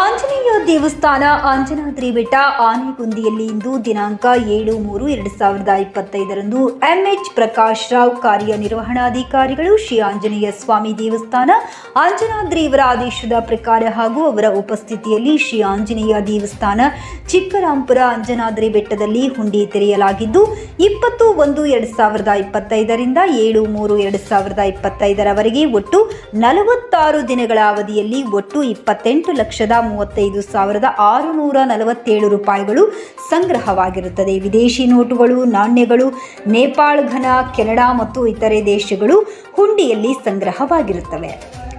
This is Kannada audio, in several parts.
ಆಂಜನೇಯ ದೇವಸ್ಥಾನ ಆಂಜನಾದ್ರಿ ಬೆಟ್ಟ ಆನೆಗುಂದಿಯಲ್ಲಿ ಇಂದು ದಿನಾಂಕ ಏಳು ಮೂರು ಎರಡು ಸಾವಿರದ ಇಪ್ಪತ್ತೈದರಂದು ಎಂಎಚ್ ಪ್ರಕಾಶ್ ರಾವ್ ಕಾರ್ಯನಿರ್ವಹಣಾಧಿಕಾರಿಗಳು ಶ್ರೀ ಆಂಜನೇಯ ಸ್ವಾಮಿ ದೇವಸ್ಥಾನ ಆಂಜನಾದ್ರಿ ಇವರ ಆದೇಶದ ಪ್ರಕಾರ ಹಾಗೂ ಅವರ ಉಪಸ್ಥಿತಿಯಲ್ಲಿ ಶ್ರೀ ಆಂಜನೇಯ ದೇವಸ್ಥಾನ ಚಿಕ್ಕರಾಂಪುರ ಆಂಜನಾದ್ರಿ ಬೆಟ್ಟದಲ್ಲಿ ಹುಂಡಿ ತೆರೆಯಲಾಗಿದ್ದು, ಇಪ್ಪತ್ತು ಒಂದು ಎರಡು ಸಾವಿರದ ಇಪ್ಪತ್ತೈದರಿಂದ ಏಳು ಮೂರು ಎರಡು ಸಾವಿರದ ಇಪ್ಪತ್ತೈದರವರೆಗೆ ಒಟ್ಟು ನಲವತ್ತಾರು ದಿನಗಳ ಅವಧಿಯಲ್ಲಿ ಒಟ್ಟು ಇಪ್ಪತ್ತೆಂಟು ಲಕ್ಷದ ಮೂವತ್ತೈದು ಸಾವಿರದ ಆರುನೂರ ನಲವತ್ತೇಳು ರೂಪಾಯಿಗಳು ಸಂಗ್ರಹವಾಗಿರುತ್ತದೆ. ವಿದೇಶಿ ನೋಟುಗಳು, ನಾಣ್ಯಗಳು, ನೇಪಾಳ ಘನ, ಕೆನಡಾ ಮತ್ತು ಇತರೆ ದೇಶಗಳು ಹುಂಡಿಯಲ್ಲಿ ಸಂಗ್ರಹವಾಗಿರುತ್ತವೆ.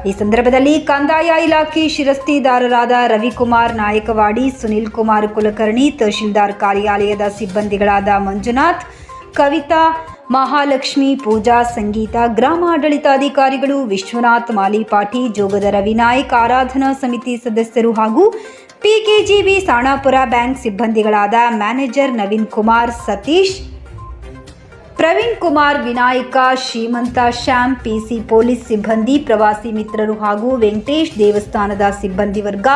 ಈ ಸಂದರ್ಭದಲ್ಲಿ ಕಂದಾಯ ಇಲಾಖೆ ಶಿರಸ್ತಿದಾರರಾದ ರವಿಕುಮಾರ್ ನಾಯಕವಾಡಿ, ಸುನಿಲ್ ಕುಮಾರ್ ಕುಲಕರ್ಣಿ, ತಹಶೀಲ್ದಾರ್ ಕಾರ್ಯಾಲಯದ ಸಿಬ್ಬಂದಿಗಳಾದ ಮಂಜುನಾಥ್, ಕವಿತಾ ಮಹಾಲಕ್ಷ್ಮಿ ಪೂಜಾ ಸಂಗೀತ ಗ್ರಾಮ ಆಡಳಿತಾಧಿಕಾರಿಗಳು ವಿಶ್ವನಾಥ್ ಮಾಲಿಪಾಟಿ, ಜೋಗದ ರವಿನಾಯಕ್, ಆರಾಧನಾ ಸಮಿತಿ ಸದಸ್ಯರು ಹಾಗೂ ಪಿಕೆಜಿಬಿ ಸಾಣಾಪುರ ಬ್ಯಾಂಕ್ ಸಿಬ್ಬಂದಿಗಳಾದ manager Naveen Kumar Satish Praveen Kumar, Vinayaka, Shrimanta, Shyam, PC, police ಸಿಬ್ಬಂದಿ, ಪ್ರವಾಸಿ ಮಿತ್ರರು ಹಾಗೂ ವೆಂಕಟೇಶ್ ದೇವಸ್ಥಾನದ ಸಿಬ್ಬಂದಿ ವರ್ಗ,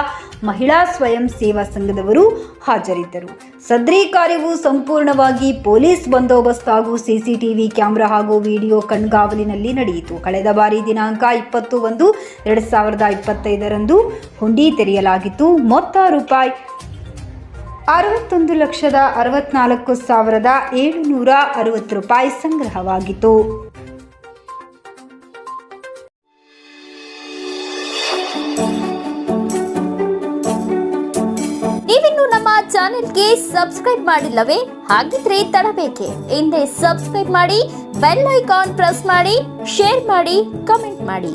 ಮಹಿಳಾ ಸ್ವಯಂ ಸೇವಾ ಸಂಘದವರು ಹಾಜರಿದ್ದರು. ಸದ್ರಿ ಕಾರ್ಯವು ಸಂಪೂರ್ಣವಾಗಿ ಪೊಲೀಸ್ ಬಂದೋಬಸ್ತ್ ಹಾಗೂ ಸಿಸಿಟಿವಿ ಕ್ಯಾಮೆರಾ ಹಾಗೂ ವಿಡಿಯೋ ಕಣ್ಗಾವಲಿನಲ್ಲಿ ನಡೆಯಿತು. ಕಳೆದ ಬಾರಿ ದಿನಾಂಕ ಇಪ್ಪತ್ತು ಒಂದು ಎರಡು ಸಾವಿರದ ಇಪ್ಪತ್ತೈದರಂದು ಹುಂಡಿ ತೆರೆಯಲಾಗಿತ್ತು. ಮೊತ್ತ ರೂಪಾಯಿ ಅರವತ್ತೊಂದು ಲಕ್ಷದ ಅರವತ್ನಾಲ್ಕು ಸಾವಿರದ ಏಳುನೂರ ಅರವತ್ತು ರೂಪಾಯಿ ಸಂಗ್ರಹವಾಗಿತ್ತು. ನೀವಿನ್ನು ನಮ್ಮ ಚಾನೆಲ್ಗೆ ಸಬ್ಸ್ಕ್ರೈಬ್ ಮಾಡಿಲ್ಲವೇ? ಹಾಗಿದ್ರೆ ತಡಬೇಕೆ. ಹಿಂದೆ ಸಬ್ಸ್ಕ್ರೈಬ್ ಮಾಡಿ, ಬೆಲ್ ಐಕಾನ್ ಪ್ರೆಸ್ ಮಾಡಿ, ಶೇರ್ ಮಾಡಿ, ಕಮೆಂಟ್ ಮಾಡಿ.